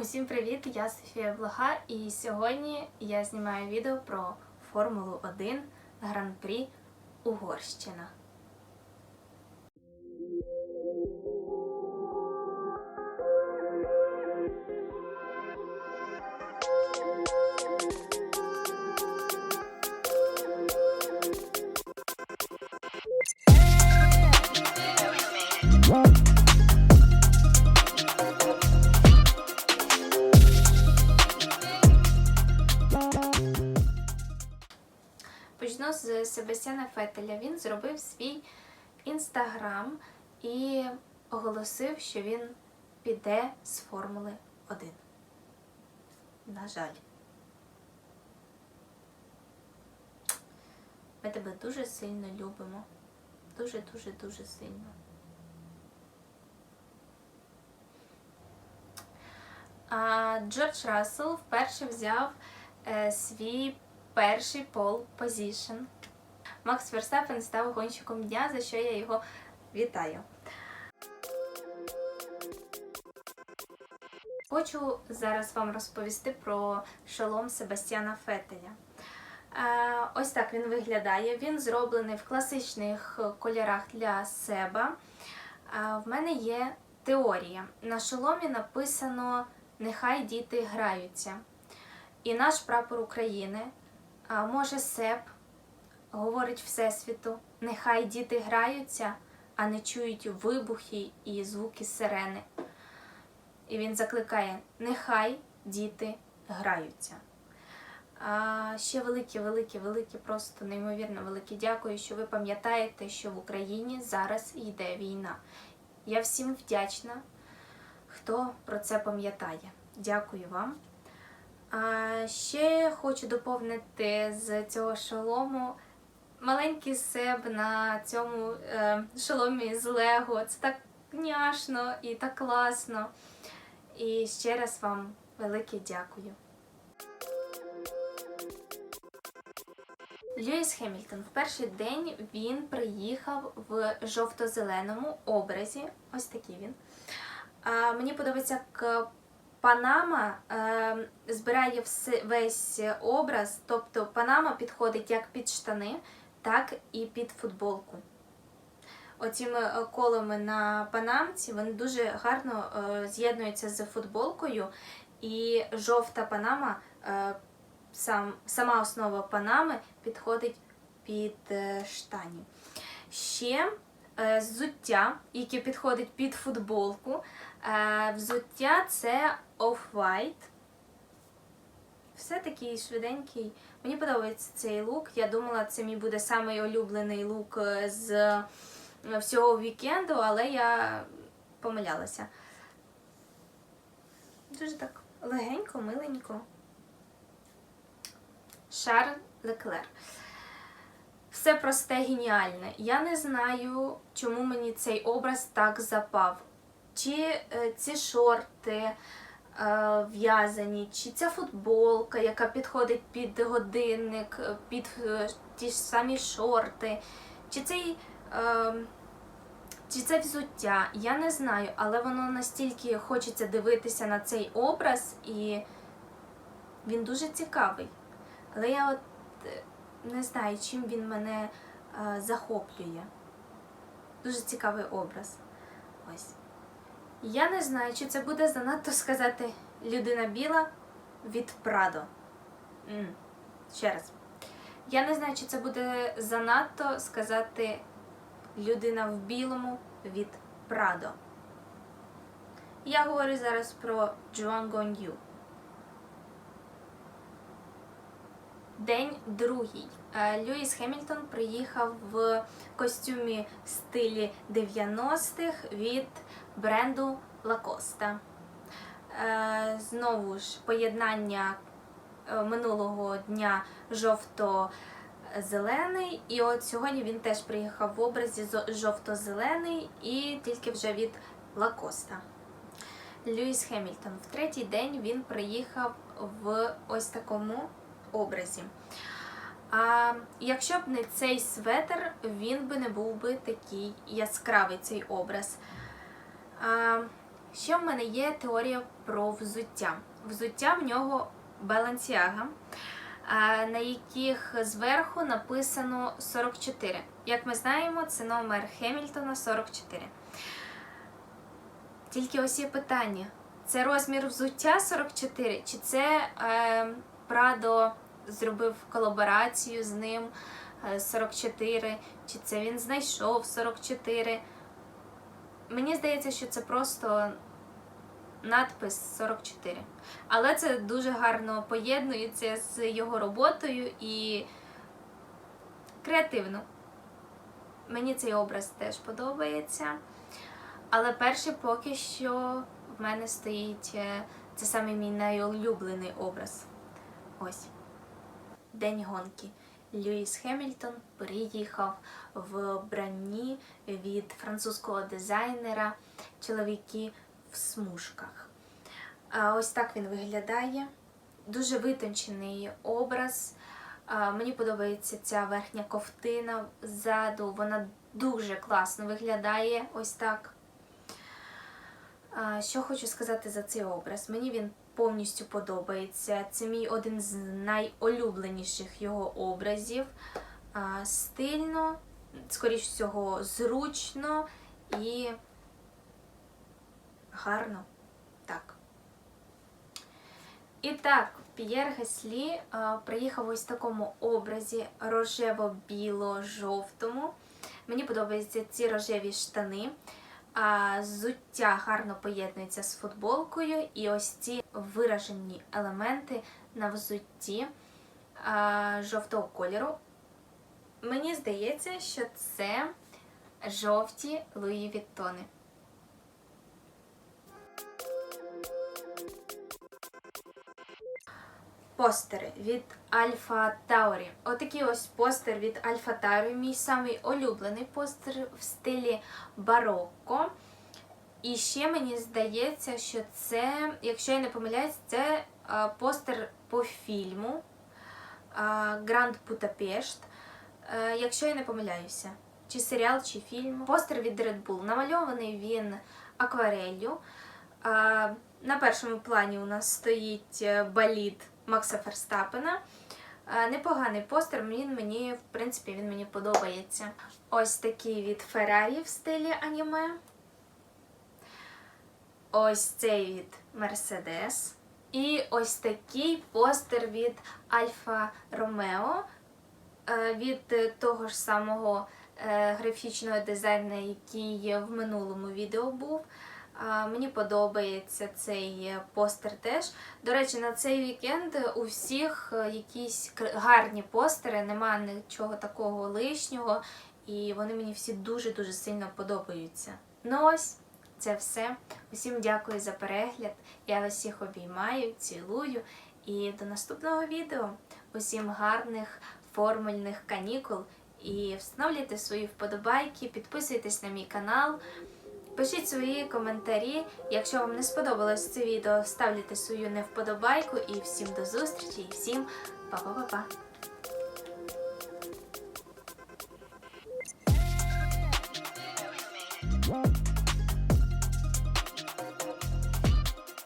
Усім привіт! Я Софія Блага, і сьогодні я знімаю відео про Формулу 1 Гран-прі Угорщина. З Себастьяна Фетеля. Він зробив свій інстаграм і оголосив, що він піде з Формули 1. На жаль. Ми тебе дуже сильно любимо. Дуже-дуже дуже сильно. А Джордж Рассел вперше взяв е, свій перший пол позішн. Макс Верстапен став гонщиком дня, за що я його вітаю. Хочу зараз вам розповісти про шолом Себастьяна Фетеля. Е, Ось так він виглядає. Він зроблений в класичних кольорах для себе. Е, В мене є теорія. На шоломі написано Нехай діти граються. І наш прапор України, може Себ, говорить Всесвіту, нехай діти граються, а не чують вибухи і звуки сирени. І він закликає: Нехай діти граються. А ще велике, велике, велике, просто неймовірно велике дякую, що ви пам'ятаєте, що в Україні зараз йде війна. Я всім вдячна, хто про це пам'ятає. Дякую вам. А ще хочу доповнити з цього шолому маленький себ на цьому е, шоломі з Лего. Це так няшно і так класно. І ще раз вам велике дякую. Льюіс Хемільтон в перший день він приїхав в жовто-зеленому образі. Ось такий він. А, мені подобається, як Панама е, збирає весь образ, тобто Панама підходить як під штани, так і під футболку. Оціми е, колами на панамці вони дуже гарно е, з'єднуються з футболкою, і жовта панама, е, сам, сама основа панами підходить під штані. Ще взуття, яке підходить під футболку. Взуття це Off-White. Все такий швиденький. Мені подобається цей лук. Я думала, це мій буде самий улюблений лук е, з е, всього вікенду, але я помилялася. Дуже так легенько, миленько. Шарль Леклер. Все просте геніальне. Я не знаю, чому мені цей образ так запав. Чи е, ці шорти в'язані, чи ця футболка, яка підходить під годинник, е, під е, ті ж самі шорти, чи цей. Е, чи це взуття, я не знаю, але воно настільки хочеться дивитися на цей образ, і він дуже цікавий. Але я от е, не знаю, чим він мене е, захоплює. Дуже цікавий образ. Ось. Я не знаю, чи це буде занадто сказати людина біла від Прадо. М, Ще раз. Я не знаю, чи це буде занадто сказати людина в білому від Прадо. Я говорю зараз про Джоан Гон'ю. День другий. Е, Льюіс Хемільтон приїхав в костюмі в стилі 90-х від бренду Lacoste. Е, Знову ж поєднання е, минулого дня жовто-зелений. І от сьогодні він теж приїхав в образі жовто-зелений і тільки вже від Lacoste. Льюіс Хемільтон. В третій день він приїхав в ось такому образі. А якщо б не цей светр, він би не був би такий яскравий цей образ. А, Ще в мене є теорія про взуття. Взуття в нього Balenciaga, на яких зверху написано 44. Як ми знаємо, це номер Хемільтона 44. Тільки ось є питання: це розмір взуття 44, чи це е, Прадо зробив колаборацію з ним е, 44, чи це він знайшов 44. Мені здається, що це просто надпис 44. Але це дуже гарно поєднується з його роботою і креативно. Мені цей образ теж подобається. Але перший поки що в мене стоїть е, це саме мій найулюблений образ. Ось. День гонки. Льюіс Хемільтон приїхав в бранні від французького дизайнера чоловіки в смужках. Ось так він виглядає. Дуже витончений образ. Мені подобається ця верхня ковтина ззаду. Вона дуже класно виглядає ось так. Що хочу сказати за цей образ? Мені він повністю подобається. Це мій один з найулюбленіших його образів. Стильно, скоріш всього, зручно і гарно. Так. І так, П'єр Геслі приїхав ось в такому образі рожево-біло-жовтому. Мені подобаються ці рожеві штани. А Зуття гарно поєднується з футболкою, і ось ці виражені елементи на взутті а, жовтого кольору. Мені здається, що це жовті Луї Віттони. Постери від Альфа Таурі. Отакий ось постер від Альфа Таурі, мій самий улюблений постер в стилі барокко. І ще мені здається, що це, якщо я не помиляюсь, це постер по фільму Гранд Будапешт. Е, Якщо я не помиляюся, чи серіал, чи фільм. Постер від Red Bull. Намальований він аквареллю. А, На першому плані у нас стоїть е, баліт Макса Ферстапена. Е, Непоганий постер, він мені, в принципі, він мені подобається. Ось такий від Феррарі в стилі аніме. Ось цей від Мерседес. І ось такий постер від Альфа Ромео е, від того ж самого е, графічного дизайнера, який в минулому відео був. Мені подобається цей е, постер теж. До речі, на цей вікенд у всіх е, якісь гарні постери, немає нічого такого лишнього, і вони мені всі дуже-дуже сильно подобаються. Ну ось, це все. Усім дякую за перегляд. Я вас всіх обіймаю, цілую. І до наступного відео. Усім гарних формульних канікул. І встановлюйте свої вподобайки, підписуйтесь на мій канал. Пишіть свої коментарі. Якщо вам не сподобалось це відео, ставте свою невподобайку. І всім до зустрічі, і всім па-па-па-па!